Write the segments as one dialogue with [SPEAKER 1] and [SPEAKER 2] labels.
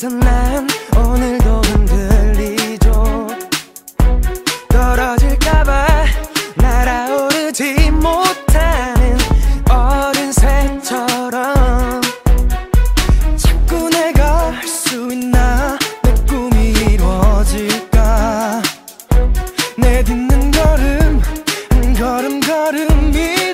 [SPEAKER 1] 그래서 난 오늘도 흔들리죠. 떨어질까봐 날아오르지 못하는 어린 새처럼. 자꾸 내가 할수 있나? 내 꿈이 이루어질까? 내 딛는 걸음 한 걸음 걸음이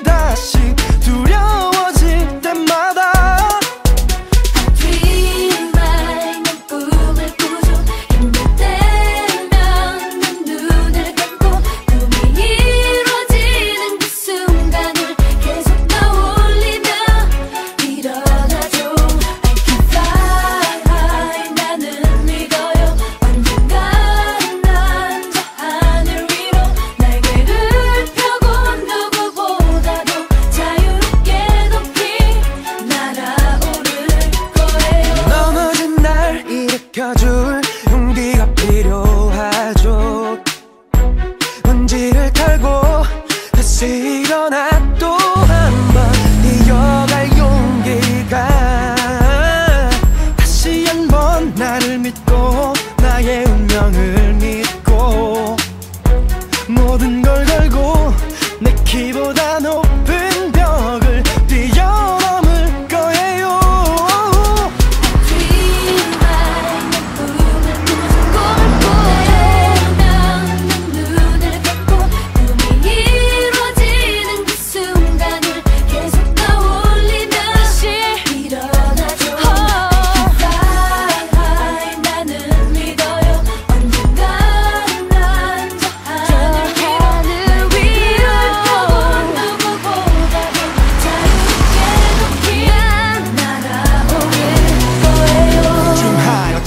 [SPEAKER 1] 나의 운명을 믿고 모든 걸 걸고 내 키보다 높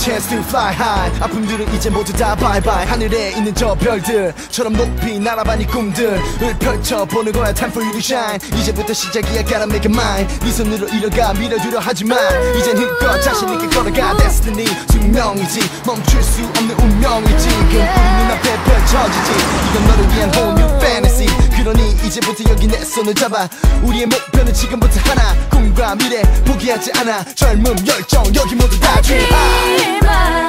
[SPEAKER 2] chance to fly high. 아픔들은 이제 모두 다 bye 하늘에 있는 저 별들처럼 높이 날아봐 네 꿈들을 펼쳐보는 거야. Time for you to shine. 이제부터 시작이야. Gotta make it mine. 네 손으로 이뤄가 밀어주려 하지만 이젠 힘껏 자신 있게 걸어가. Destiny 숙명이지. 멈출 수 없는 운명이지. 그 우리 눈앞에 펼쳐지지. 이건 너를 위한 whole new fantasy 그러니 이제부터 여기 내 손을 잡아. 우리의 목표는 지금부터 하나. 꿈과 미래 포기하지 않아. 젊음 열정 여기 모두 다 dream high
[SPEAKER 3] Dream high